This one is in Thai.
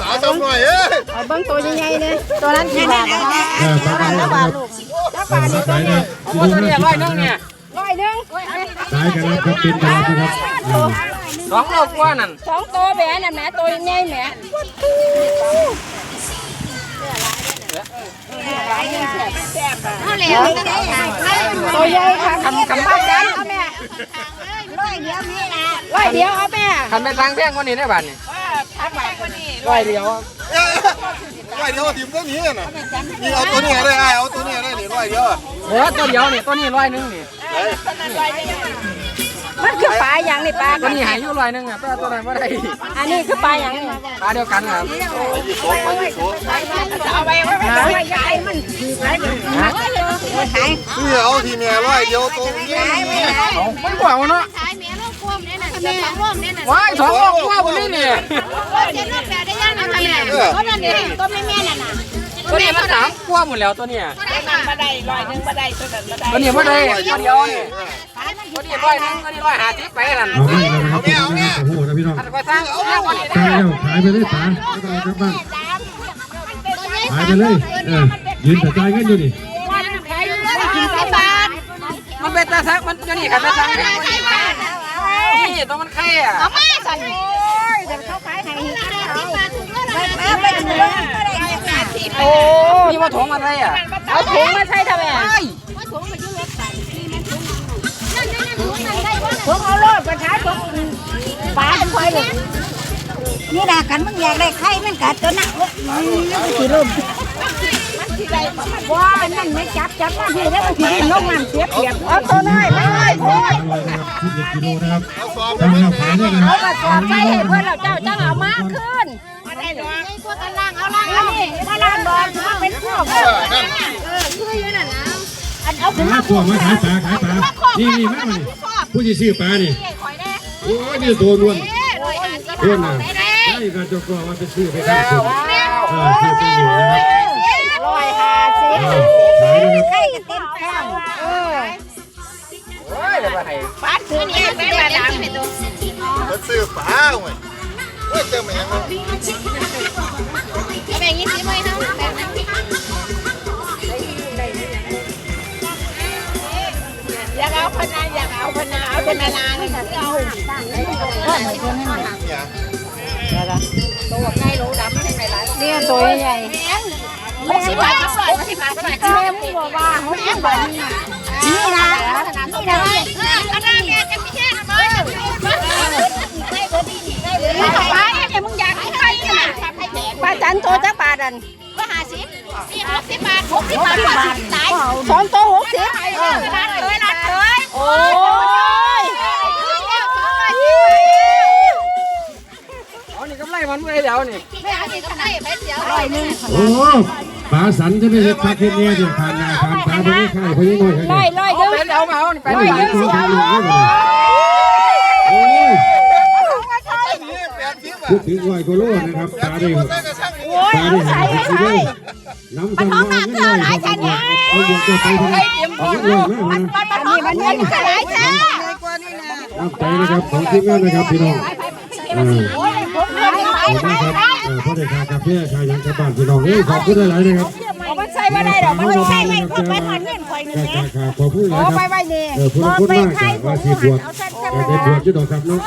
สาวจำหน่อยเอ้ยเอาเบิ้งตัวใหญ่ๆเลยตัวนั้นกี่บาทนะคะเออปลาไหลนะครับเออมาขายนะโอ้ตัวนี้ร้อยหนึงเนี่ยร้อยหนึ่งขายกันแล้วครับเป็นตลาดนะครับเออสองโลกว่านั่นสองตัวแหมน่ะแหมตัวใหญ่แหมเอาแล้วจะได้ตัวใหญ่ค่ะคำคำบ้านกันเอาแม่ร้อยเดียวนี่ล่ะร้อยเดียวเอาแม่คันไปตังแพงกว่านี้ได้บ้านนี่ ร้อยเดียวร้อยเดียวทีมเท่านี้น่ะนี่เอาตัวนี้ได้ไอ้เอาตัวนี้ได้หรือร้อยเดียวโอ้ตัวเดียวนี่ตัวนี้ร้อยหนึงนี่มันคือปลาอย่างนี่ปลาตัวนี้หายอยู่ร้อยหนึงอะตัวตัวนั้นบ่ได้อันนี้คือปลาอย่างนี่ปลาเดียวกันครับเอาไปไว้ไว้ใหญ่มันคือไปขายนี่เอาทีเมียร้อยเดียวตัวนี้เอามันกว่าเนาะขายแม่ลูกควมเนี่ยน่ะจะสองร่วมเนี่ยน่ะว้ายสองโลกว่าบ่นี่นี่เจ็ดลูกแปดได้ยั งนะแม่ก็นั่นเองก็ไม่แม่น่ะน่ะตัวนี้มันสามกว่าหมดแล้วตัวเนี้ยมาได้ร้อยหนึ่งมาได้ตัวนั้นมาได้ตัวนี้บ่ได้ตัวเดียวนี่ตัวนี้ร้อยหนึงตัวนี้ร้อยห้าสิบไปนั่นเอาไม่เลยนะครับพี่น้องนะครับโอ้โหนะพี่น้องอันก็สร้างเอาเรื่องกว่านี้ตายแล้วขายไปเลยป๋าไม่ต้องเอากลับบ้านขายไปเลยเออยืนแต่จ่ายเงินอยู่นี่ขายอยู่ละสิบบาทมันเป็นตาซักมันจะนี่กันตาซักแพงกว่านี้นี่ตัวมันแค่อะเอามาสั่นเขาขายให้ สิบบาทถึงแล้วนะ ไปถึงเลยโอ้ นี่ว่าถงอะไรอะเอาถุงมาใส่ทำไมไอ้ว่าถุงมันอยู่รถใส่นั่นนั่นถุงนั่นได้ว่าถุงเอาโลดประชาชนปลาเป็นควายเลยนี่ด่ากันมึงอยากได้ไข่มันกัดตัวนักนี่สิลุ่มว้านั่นไม่จับจับมาพี่แล้วมันถือลงน้ำเสียเปรียบเอาตัวน้อยไม่น้อยโคตรอร่อยนะครับ11กิโลนะครับทำแล้วขายได้เลยนะเอากระสอบไปให้เพื่อนเราเจ้าจังเอามาขึ้นไอ้ พวกกันล่างเอาล่างเอามาลานดอนมาเป็นพวกเออคืออยู่นั่นนะอันเอาขึ้นหาตัวมาขายปลาขายปลานี่นี่มาเลยผู้ที่ซื้อปลานี่โอ้ยนี่ตัวล้วนล้วนน่ะได้การจกว่ามันเป็นซื้อไปทำสุดเออซื้อไปอยู่นะครับร้อยห้าสิบเออขายนะครับใกล้กันเต็มแข้งเออโอ้ยเดี๋ยวไปให้ปัดถึงนี่ไม่มาดามมันซื้อฝาเว้ยเฮ้ยเจอแมงมัน นาอยากเอาพนาเอาพนาลาเนี่ยเอาเนี่ยตัวใหญ่โลดำไม่ใช่ไหนเนี่ยตัวใหญ่หกสิบบาทก็ปล่อยหกสิบบาทก็ปล่อยแม่มึงบอกว่าเขาแม่บนี่นี่นะนี่นะเออขนาดแม่จะไม่แค่ไหมได้ก็ดีได้เลยมึงบอกว่าเนี่ยมึงอยากให้ใครเนี่ยป้าจันโตจักบาทอันก็ห้าสิบนี่หกสิบบาทหกสิบบาทหกสิบตายสองโตหกสิบ เออร้านเลยร้านเลย โอ้ย เอานี่กำ ไรมันไม่เดี๋ยวนี่ไม่เอาสิก็ได้ไปเสียวร้อยหนึ่งโอ้ปลาสันจะไม่เห็ดปลาเค็มเนี่ยเดี๋ยวผ่านนาผ่านตาไปนี่ข้าวไปนี่หน่อยร้อยร้อยเอาเด้ไปอเดี๋ยวมาเอานี่ไปไปไปหลายตัวทางหนึ่งนี่เลยโอ้ยนี่แปดสิบพูอะดถึงร้อยกว่าโลนะครับปลาได้คนได้กระช่างนี่โอ้ยปลาเอาได้ใส่หาสิบกิโลน้ำสั่งมาไม่ได้ครับเอาหยกตัวไปทำไมเอาเงินมากนะอันนี้มันเงินขายจ้าน้ำใจนะครับของทีมงานนะครับพี่น้องเออผมเงิน ขายขอบคุณครับเออพ่อได้ค่ากาแฟค่ายังกลับบ้านพี่น้องเอ้ยขอบคุณหลายๆนะครับมันใส่ไม่ได้ดอกมันใส่ไม่ก็ไปหอนเงินคอยนึงค่านะค่าขอบคุณหลายโอ้คไปรับไว้นี่เออผู้ละคนมากจ้ะว่าสีบวกเออได้บวกจุดดอกครับเนาะ